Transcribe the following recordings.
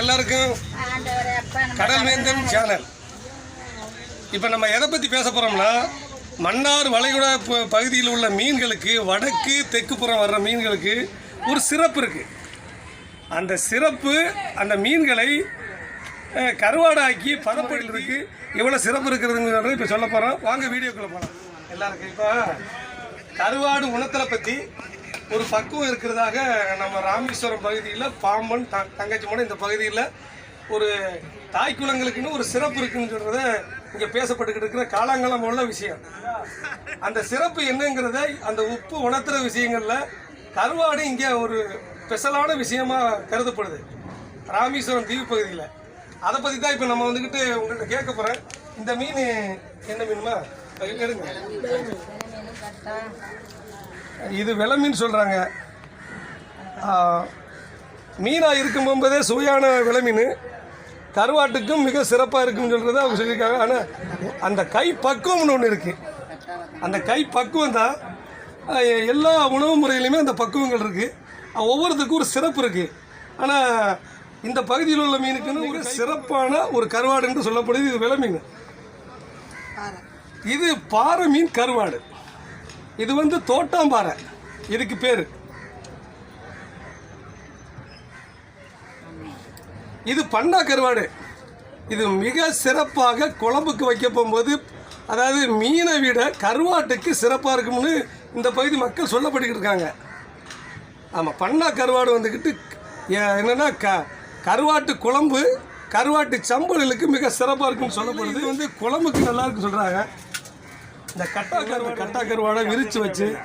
எல்லாருக்கும் கடல் வேந்தன் சேனல். இப்போ நம்ம எதை பற்றி பேச போகிறோம்னா மன்னார் வளைகுடா பகுதியில் உள்ள மீன்களுக்கு வடக்கு தெற்கு புறம் வர்ற மீன்களுக்கு ஒரு சிறப்பு இருக்குது அந்த சிறப்பு அந்த மீன்களை கருவாடாக்கி பதப்படுறதுக்கு எவ்வளோ சிறப்பு இருக்கிறதுங்கிறத இப்போ சொல்ல போகிறோம் வாங்க வீடியோக்குள்ளே போகலாம் எல்லாருக்கும் இப்போ கருவாடு உணத்தலை பற்றி ஒரு பக்குவம் இருக்கிறதாக நம்ம ராமேஸ்வரம் பகுதியில் பாம்பன் த தங்கச்சி மடம் இந்த பகுதியில் ஒரு தாய் குளங்களுக்குன்னு ஒரு சிறப்பு இருக்குன்னு சொல்கிறத இங்கே பேசப்பட்டுக்கிட்டு இருக்கிற காலங்காலம் உள்ள விஷயம். அந்த சிறப்பு என்னங்கிறத அந்த உப்பு உணர்த்துற விஷயங்களில் கருவாடு இங்கே ஒரு ஸ்பெஷலான விஷயமாக கருதப்படுது. ராமேஸ்வரம் தீவு பகுதியில். அதை பற்றி தான் இப்போ நம்ம வந்துக்கிட்டு உங்கள்கிட்ட கேட்க போகிறேன் இந்த மீன் என்ன மீனுமா? எடுங்க. இது வெலை மீன் சொல்கிறாங்க மீனாக இருக்கும் போதே சுவையான விலை மீன் கருவாட்டுக்கும் மிக சிறப்பாக இருக்குன்னு சொல்கிறத அவங்க சொல்லியிருக்காங்க. ஆனால் அந்த கை பக்குவம்னு ஒன்று இருக்குது அந்த கை பக்குவம் தான் எல்லா உணவு முறையிலையுமே அந்த பக்குவங்கள் இருக்குது ஒவ்வொருத்துக்கும் ஒரு சிறப்பு இருக்குது ஆனால் இந்த பகுதியில் உள்ள மீனுக்குன்னு ஒரு சிறப்பான ஒரு கருவாடு என்று சொல்லப்படுது இது விலை மீன் இது பாறை மீன் கருவாடு. இது வந்து தோட்டாம்பாறை. இதுக்கு பேர். இது பண்ணா கருவாடு. இது மிக சிறப்பாக குழம்புக்கு வைக்க போகும்போது அதாவது மீனை விட கருவாட்டுக்கு சிறப்பாக இருக்கும்னு இந்த பகுதி மக்கள் சொல்லப்பட்டுக்கிட்டு இருக்காங்க. ஆமாம் பண்ணா கருவாடு வந்துக்கிட்டு என்னென்னா க கருவாட்டு குழம்பு கருவாட்டு சம்பளுக்கு மிக சிறப்பாக இருக்குன்னு சொல்லப்படுது. வந்து குழம்புக்கு நல்லா இருக்குன்னு சொல்கிறாங்க இந்த கட்டா கருவாடு கட்டா கருவாடை விரித்து வச்சு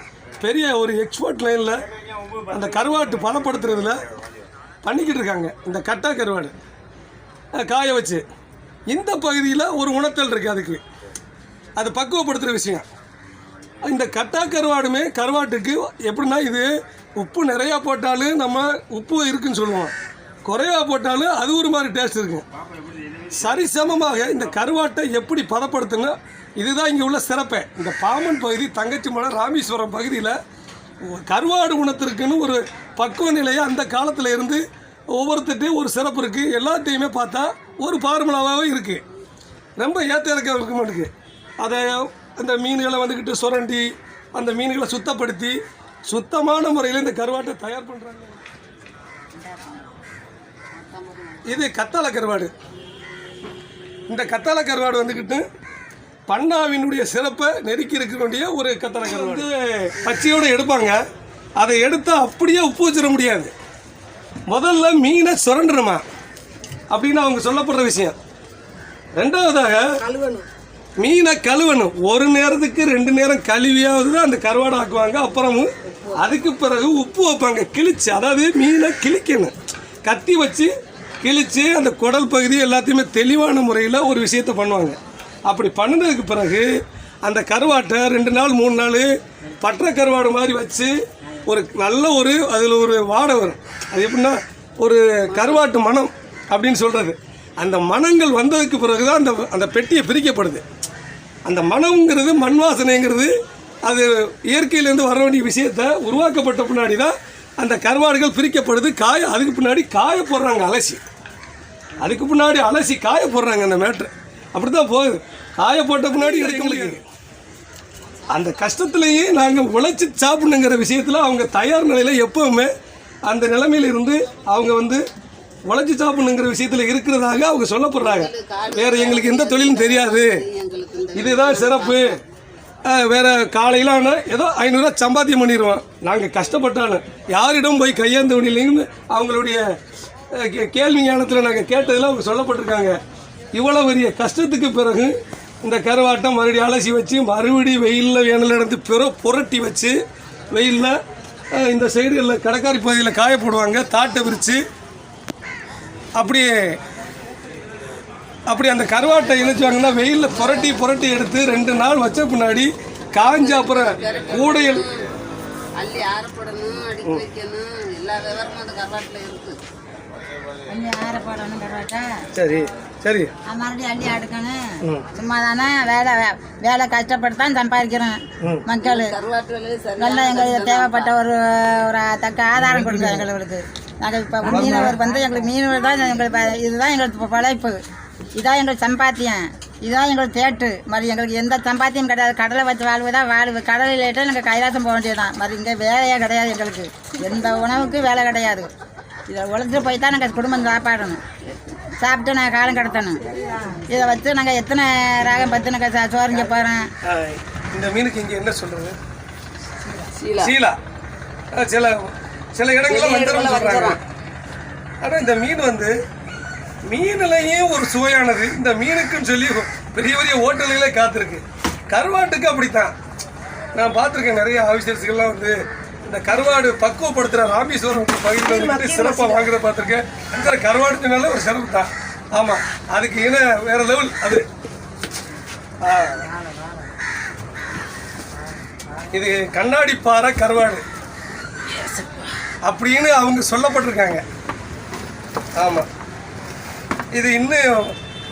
பெரிய ஒரு எக்ஸ்போர்ட் லைனில் அந்த கருவாட்டு பதப்படுத்துறதுல பண்ணிக்கிட்டு இருக்காங்க. இந்த கட்டா கருவாடு. காய வச்சு. இந்த பகுதியில் ஒரு உணர்த்தல் இருக்குது அதுக்கு. அது பக்குவப்படுத்துகிற விஷயம். இந்த கட்டா கருவாடுமே கருவாட்டுக்கு எப்படின்னா இது உப்பு நிறையா போட்டாலும் நம்ம உப்பு இருக்குன்னு சொல்லுவோம். குறைவா போட்டாலும் அது ஒரு மாதிரி டேஸ்ட் இருக்கும். சரிசமமாக இந்த கருவாட்டை எப்படி பதப்படுத்தணும் இதுதான் இங்கே உள்ள சிறப்பே. இந்த பாமன் பகுதி தங்கச்சி மலை ராமேஸ்வரம் பகுதியில் கருவாடு குணத்திற்குன்னு ஒரு பக்குவ நிலையை அந்த காலத்தில் இருந்து ஒவ்வொருத்தட்டையும் ஒரு சிறப்பு இருக்குது எல்லாத்தையுமே பார்த்தா ஒரு ஃபார்முலாவாகவே இருக்குது ரொம்ப ஏற்ற இறக்க இருக்க மாட்டேங்குது அதை அந்த மீன்களை வந்துக்கிட்டு சுரண்டி அந்த மீன்களை சுத்தப்படுத்தி சுத்தமான முறையில் இந்த கருவாட்டை தயார் பண்ணுறாங்க இது கத்தாழை கருவாடு. இந்த கத்தாழை கருவாடு வந்துக்கிட்டு பண்ணாவினுடைய சிறப்பை நெருக்கி இருக்கக்கூடிய ஒரு கத்தாழை கருவாடு. வந்து பச்சையோடு எடுப்பாங்க. அதை எடுத்து அப்படியே உப்பு வச்சிட முடியாது. முதல்ல மீனை சுரண்டணுமா அப்படின்னு அவங்க சொல்லப்படுற விஷயம். ரெண்டாவதாக மீனை கழுவணும். ஒரு நேரத்துக்கு ரெண்டு நேரம் கழுவியாவது தான் அந்த கருவாடை ஆக்குவாங்க. அப்புறமும் அதுக்கு பிறகு உப்பு வைப்பாங்க. கிழிச்சு அதாவது மீனை கிழிக்கணும். கத்தி வச்சு கிழிச்சு அந்த குடல் பகுதி எல்லாத்தையுமே தெளிவான முறையில் ஒரு விஷயத்தை பண்ணுவாங்க. அப்படி பண்ணதுக்கு பிறகு அந்த கருவாட்டை ரெண்டு நாள் மூணு நாள் பற்ற கருவாடு மாதிரி வச்சு ஒரு நல்ல ஒரு அதில் ஒரு வாடை வரும். அது எப்படின்னா ஒரு கருவாட்டு மனம் அப்படின்னு சொல்கிறது அந்த மனங்கள் வந்ததுக்கு பிறகு தான் அந்த அந்த பெட்டியை பிரிக்கப்படுது. அந்த மனங்கிறது மண் வாசனைங்கிறது அது இயற்கையிலேருந்து வர வேண்டிய விஷயத்தை உருவாக்கப்பட்ட பின்னாடி தான் அந்த கருவாடுகள் பிரிக்கப்படுது. காய அதுக்கு பின்னாடி காய போடுறாங்க அலசி. அதுக்கு பின்னாடி அலசி காய போடுறாங்க அந்த மேட்ரு அப்படி தான் போகுது. காய போட்ட பின்னாடி எங்களுக்கு அந்த கஷ்டத்துலேயே நாங்கள் உழைச்சி சாப்பிடணுங்கிற விஷயத்தில் அவங்க தயார் நிலையில் எப்போவுமே அந்த நிலைமையில இருந்து அவங்க வந்து உழைச்சி சாப்பிடணுங்கிற விஷயத்தில் இருக்கிறதாக அவங்க சொல்லப்படுறாங்க. வேறு எங்களுக்கு எந்த தொழிலும் தெரியாது. இதுதான் சிறப்பு. வேறு காலையில் ஆனால் ஏதோ ஐநூறுரூவா சம்பாத்தியம் பண்ணிடுவோம். நாங்கள் கஷ்டப்பட்டாலும் யாரிடம் போய் கையேந்த முடியலைங்கன்னு அவங்களுடைய கேள்வி ஞானத்தில் நாங்கள் கேட்டதெல்லாம் அவங்க சொல்லப்பட்டிருக்காங்க. இவ்வளோ பெரிய கஷ்டத்துக்கு பிறகு இந்த கருவாட்டம் மறுபடியும் அலசி வச்சு மறுபடியும் வெயிலில் வேனில் எடுத்து பிற புரட்டி வச்சு வெயிலில் இந்த சைடுகளில் கடற்காரி பகுதியில் காய போடுவாங்க தாட்டை விரித்து அப்படியே அப்படி அந்த கருவாட்டை இணைச்சுவாங்கன்னா வெயிலில் புரட்டி புரட்டி எடுத்து ரெண்டு நாள் வச்ச பின்னாடி காஞ்ச அப்புறம் கூடையில் அள்ளி ஆறப்படணும் அடிக்க வைக்கணும் எல்லா விவரமும் அந்த கருவாட்டில் இருக்குது அள்ளி சரி சரி. மறுபடியும் அள்ளி அடுக்கணும். சும்மா தானே வேலை வேலை கஷ்டப்பட்டு தான் சம்பாதிக்கிறோம் மக்கள். நல்லா எங்களுக்கு தேவைப்பட்ட ஒரு ஒரு தக்க ஆதாரம் கொடுக்கும் எங்களுக்கு. நாங்கள் இப்போ மீனவர் வந்து எங்களுக்கு மீனவர் தான் எங்களுக்கு இதுதான் எங்களுக்கு பழைப்பு இதான் எங்களுக்கு சம்பாத்தியம். இதான் எங்களுக்கு தேட்டு. மாதிரி எங்களுக்கு எந்த சம்பாத்தியம் கிடையாது. கடலை வச்சு வாழ்வு தான் வாழ்வு. கடலில் நாங்கள் கைலாசம் போக வேண்டியதுதான். மாதிரி இங்கே வேலையே கிடையாது எங்களுக்கு. எந்த உணவுக்கு வேலை கிடையாது. இதை உழைச்சிட்டு போய் தான் நாங்கள் குடும்பம் சாப்பாடணும். சாப்பிட்டு நாங்கள் காலம் கடத்தணும். இதை வச்சு நாங்கள் எத்தனை ராகம் பத்து நாங்கள் சோறிங்க போகிறோம் இந்த மீனுக்கு இங்கே என்ன சொல்றது? சீலா. சீலா. சில சில இடங்கள்ல வஞ்சரம் சொல்றாங்க. ஆனா இந்த மீன் வந்து மீன்லயும் ஒரு சுவையானது. இந்த மீனுக்குன்னு சொல்லி பெரிய பெரிய ஹோட்டல்களே காத்திருக்கு. கருவாட்டுக்கு அப்படித்தான். நான் பார்த்துருக்கேன் நிறைய ஆஃபீஸர்ஸ்கெல்லாம் வந்து இந்த கருவாடு பக்குவப்படுத்துகிற ராமேஸ்வரம் பகுதியில் வந்து சிறப்பாக வாங்குறத பார்த்துருக்கேன். அந்த கருவாடுனால ஒரு சிறப்பு தான். ஆமாம் அதுக்கு இன வேற லெவல் அது. இது கண்ணாடி பாறை கருவாடு. அப்படின்னு அவங்க சொல்லப்பட்டிருக்காங்க. ஆமாம் இது இன்னும்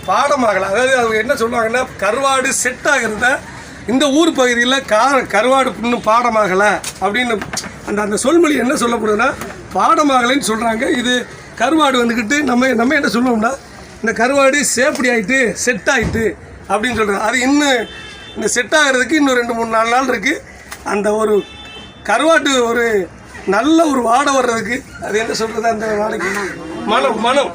பாடமாகலை. அதாவது அவங்க என்ன சொல்லுவாங்கன்னா கருவாடு செட் ஆகிறத இந்த ஊர் பகுதியில் கார கருவாடு புண்ணு பாடமாகலை அப்படின்னு அந்த அந்த சொல்மொழி என்ன சொல்லப்படுதுன்னா பாடமாகலைன்னு சொல்கிறாங்க இது கருவாடு வந்துக்கிட்டு நம்ம நம்ம என்ன சொல்லுவோம்னா இந்த கருவாடு சேஃப்டி ஆயிட்டு செட் ஆயிட்டு அப்படின்னு சொல்கிறாங்க அது இன்னும் இந்த செட் ஆகிறதுக்கு இன்னும் ரெண்டு மூணு நாலு நாள் இருக்குது அந்த ஒரு கருவாட்டு ஒரு நல்ல ஒரு வாடை வர்றதுக்கு அது என்ன சொல்கிறது அந்த வாடைக்கு மனம் மனம்.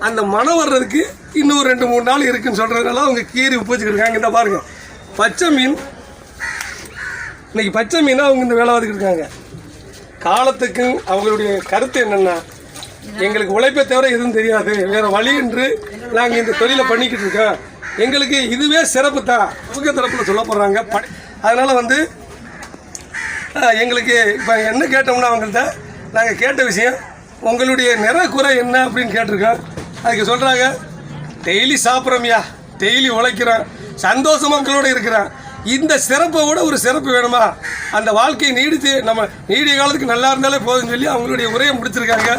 அந்த மனம் வர்றதுக்கு இன்னும் ரெண்டு மூணு நாள் இருக்குன்னு சொல்கிறதுனால அவங்க கீறி உப்பு இருக்காங்க. இந்த பாருங்க. பச்சை மீன். இன்னைக்கு பச்சை மீனை அவங்க இந்த வேலை இருக்காங்க. காலத்துக்கும் அவங்களுடைய கருத்து என்னென்னா எங்களுக்கு உழைப்பை தவிர எதுவும் தெரியாது. வேறு வழி என்று நாங்கள் இந்த தொழிலை பண்ணிக்கிட்டு இருக்கோம். எங்களுக்கு இதுவே சிறப்பு தான். அவங்க தரப்பில் சொல்ல போகிறாங்க படி அதனால் வந்து எங்களுக்கு இப்போ என்ன கேட்டோம்னா அவங்கள்ட்ட நாங்கள் கேட்ட விஷயம் உங்களுடைய நிற குறை என்ன அப்படின்னு கேட்டிருக்கோம். அதுக்கு சொல்கிறாங்க டெய்லி சாப்பிட்றோம்யா. டெய்லி உழைக்கிறோம். சந்தோஷமா மக்களோட இருக்கிறோம் இந்த சிறப்பை விட ஒரு சிறப்பு வேணுமா? அந்த வாழ்க்கையை நீடித்து நம்ம நீடிய காலத்துக்கு நல்லா இருந்தாலே போதும்னு சொல்லி அவங்களுடைய உரையை முடிச்சிருக்காங்க.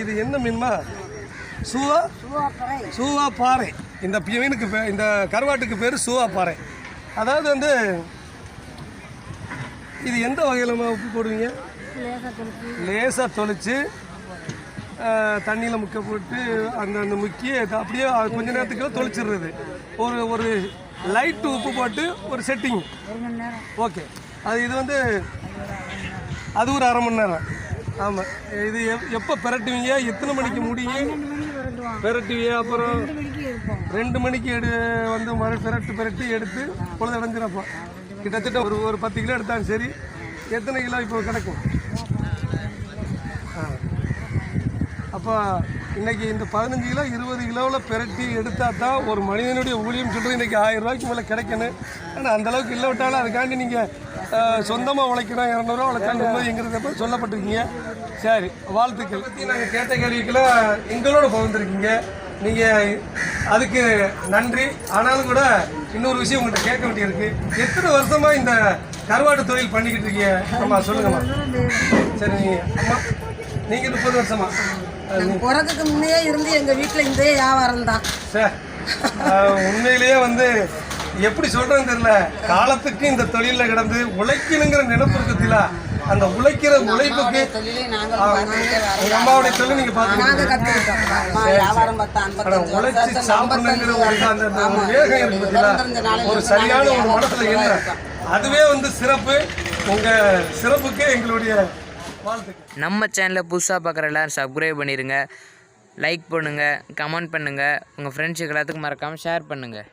இது என்ன மீன்மா? சூவா? சூவா பாறை. இந்த மீனுக்கு இந்த கருவாட்டுக்கு பேர் சூவா பாறை. அதாவது வந்து இது எந்த வகையில் உப்பு போடுவீங்க? லேசாக தொளிச்சு தண்ணியில் முக்க போட்டு அந்த அந்த முக்கி அப்படியே கொஞ்ச நேரத்துக்குள்ள தொளிச்சிடுறது. ஒரு ஒரு லைட்டு உப்பு போட்டு ஒரு செட்டிங் ஓகே அது இது வந்து அது ஒரு அரை மணி நேரம். ஆமாம் இது எப் எப்போ பெரட்டுவீங்க? எத்தனை மணிக்கு முடியும் பிரட்டுவீங்க அப்புறம் ரெண்டு மணிக்கு எடு வந்து மறு பிரட்டு பெரட்டி எடுத்து பொழுது அடைஞ்சிடப்போ கிட்டத்தட்ட ஒரு ஒரு பத்து கிலோ எடுத்தாலும் சரி. எத்தனை கிலோ இப்போ கிடைக்கும்? ஆ. அப்போ இன்றைக்கி இந்த பதினஞ்சு கிலோ இருபது கிலோவில் பெரட்டி எடுத்தால் தான் ஒரு மனிதனுடைய ஊழியம் சொல்கிறது இன்றைக்கி ஆயிரம் ரூபாய்க்கு மேலே கிடைக்கணும். ஆனால் அந்தளவுக்கு இல்லை விட்டாலும் அதுக்காண்டி நீங்கள் சொந்தமாக உழைக்கணும் இரநூறுவா உழைச்சாலும் நிம்மதிங்கிறத சொல்லப்பட்டிருக்கீங்க. சரி வாழ்த்துக்கள். பற்றி நாங்கள் கேட்ட கேள்விக்கெல்லாம் எங்களோட பகிர்ந்துருக்கீங்க. நீங்கள் அதுக்கு நன்றி. ஆனாலும் கூட இன்னொரு விஷயம் உங்கள்கிட்ட கேட்க வேண்டியிருக்கு. எத்தனை வருஷமாக இந்த கருவாட்டு தொழில் பண்ணிக்கிட்டு இருக்கீங்க? அம்மா சொல்லுங்கம்மா. சரி நீங்கள் அம்மா நீங்கள் முப்பது வருஷமா? பிறகுக்கு முன்னே இருந்து எங்க வீட்டுல இந்த வியாபாரம் தான் சார் உண்மையிலேயே வந்து எப்படி சொல்றேன்னு தெரியல காலத்துக்கு இந்த தொழில கிடந்து உழைக்கணுங்கிற நினைப்பு இருக்குதுல அந்த உழைக்கிற உழைப்புக்கு நாங்கள். உங்க அம்மாவுடைய தொழில் நீங்க நாங்க பாத்துக்கிட்டு கத்துக்கிட்டோம் அம்மா வியாபாரம் பார்த்தா ஆனா ஐம்பத்தஞ்சு உழைச்சு சாப்பிடணுங்கிற ஒரு அந்த. ஒரு வேகம் இருக்கு இது பார்த்தீங்களா? பிறந்திருந்த நாளிலிருந்து ஒரு சரியான நாங்கள் ஒரு மனசுல என்ன. அதுவே வந்து சிறப்பு உங்க சிறப்புக்கு எங்களுடைய நம்ம சேனலை புதுசாக பார்க்குற எல்லோரும் சப்ஸ்கிரைப் பண்ணிடுங்க லைக் பண்ணுங்கள் கமெண்ட் பண்ணுங்கள் உங்கள் ஃப்ரெண்ட்ஸுக்கு எல்லாத்துக்கும் மறக்காமல் ஷேர் பண்ணுங்கள்